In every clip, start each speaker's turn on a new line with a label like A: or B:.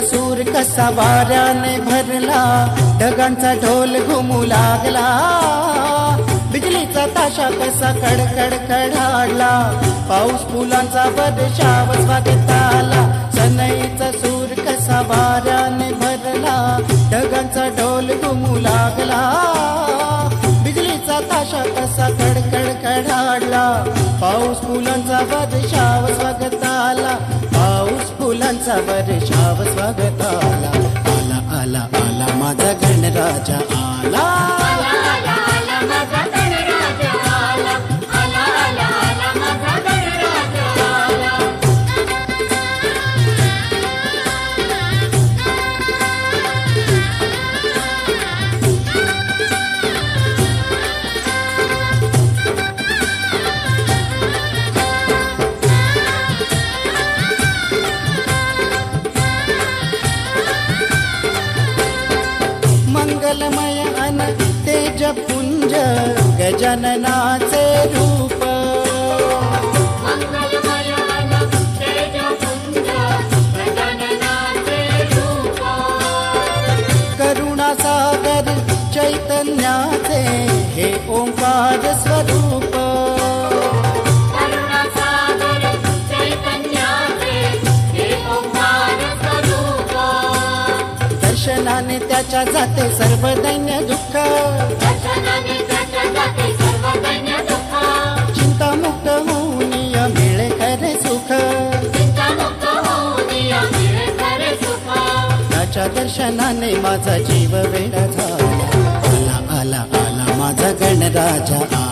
A: सूर कसा वाऱ्याने भरला ढगांचा ढोल घुमू लागला. बिजलीचा ताशा कसा कडकड कडाडला पाऊस फुलांचा बदशाव स्वागत आला. सनईचा सूर कसा वाऱ्याने भरला ढगांचा ढोल घुमू लागला. बिजलीचा ताशा कसा कडकड कडाडला पाऊस फुलांचा बदशाव स्वागत माझा वर्षाव स्वागताला. आला आला आला माझा गणराजा. आला. मंगलमय अन तेज पुंज गजाननाचे रूप. करुणासागर चैतन्याचे हे ओंकार स्वरूप. दर्शनाने त्याच्या जाते सर्व दैन्य दुःख.
B: दर्शनाने त्याच्या
A: चिंतामुक्त होऊन मिळे खरे सुख
B: मिळे खरे सुख.
A: त्याच्या दर्शनाने माझा जीव वेडा झाला. आला आला आला माझा गणराजा.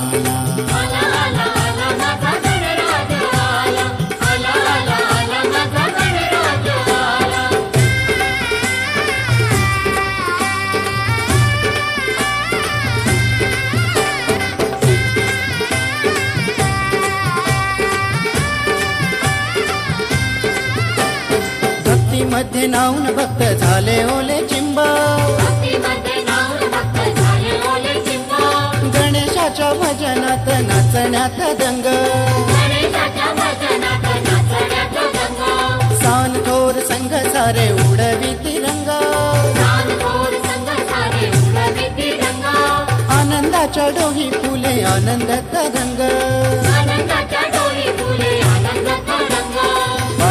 A: भक्तीमध्ये नाऊन भक्त झाले ओले चिंब. गणेशाच्या भजनात नाचण्यात दंग.
B: रंग
A: सान थोर संघ सारे उडवी तिरंग
B: रंग.
A: आनंदाच्या डोही फुले आनंद तरंग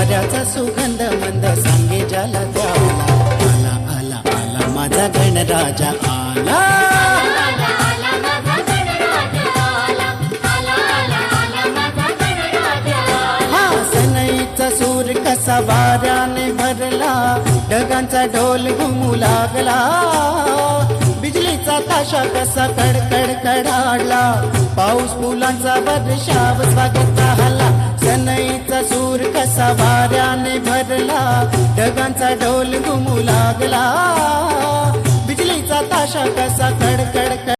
A: वाऱ्याचा सुगंध मंद सांगे ज्याला त्याला आला आला आला माझा गणराजा आला.
B: आला
A: हा सनईचा सूर कसा वाऱ्याने भरला. ढगांचा ढोल घुमू लागला. बिजलीचा ताशा कसा कडकड कडाडला. पाऊस फुलांचा वर्षाव स्वागत हल्ला सनईचा सूर कसा वाऱ्याने भरला ढगांचा ढोल घुमू लागला. बिजलीचा ताशा कसा कडकड